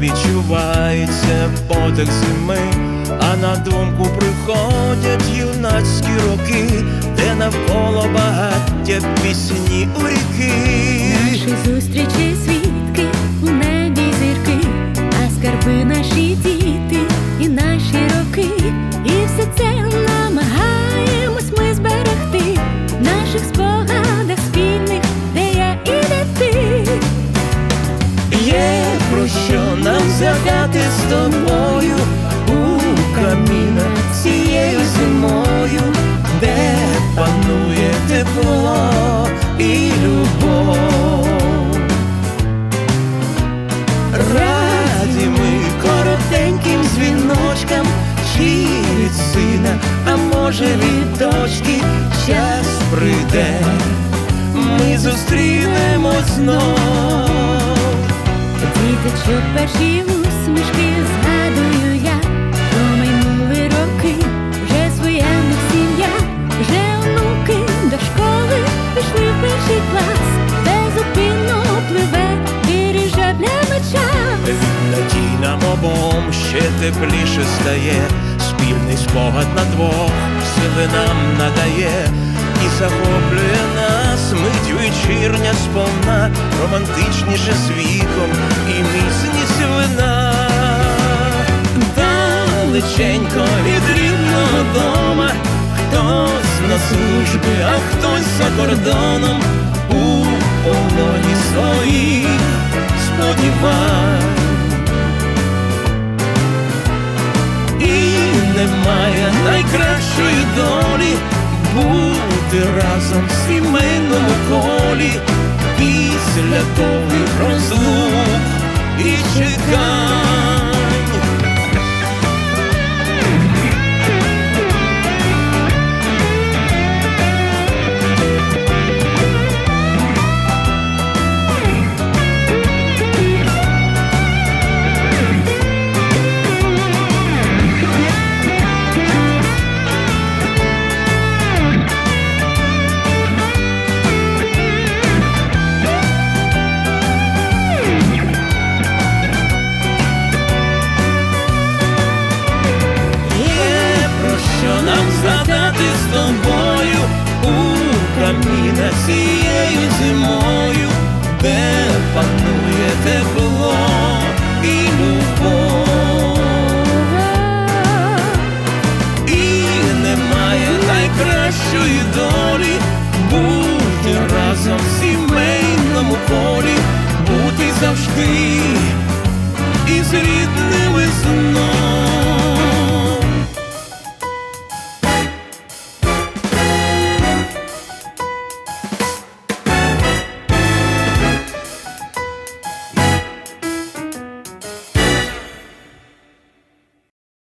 відчувається подих зими, а на думку приходять юнацькі роки, де навколо багаття пісні у ріки. Наші зустрічі свідки у небі зірки, а скарби наші діти і наші роки, і все це нам з тобою у камінах цією зимою, де панує тепло і любов. Раді ми коротеньким дзвіночкам, чи від сина, а може від дочки, час прийде, ми зустрінемось знов. Діточок перші усмішки згадую я про минулі роки, вже своя них сім'я, вже онуки до школи пішли в перший клас, безупинно пливе дирижаблями час. Надій нам обом ще тепліше стає, спільний спогад на двох сили нам надає. І захоплює нас мить вечірня сповна, романтичніше з віком Далеченько від рідного дома, хтось на службі, а хтось за кордоном у полоні своїх сподівань. І немає найкращої долі бути разом в сімейному колі після довгих розлук і чекань. Згадати з тобою у камінах цією зимою, де панує тепло і любов. І немає найкращої долі бути разом в сімейному колі, бути завжди із рідним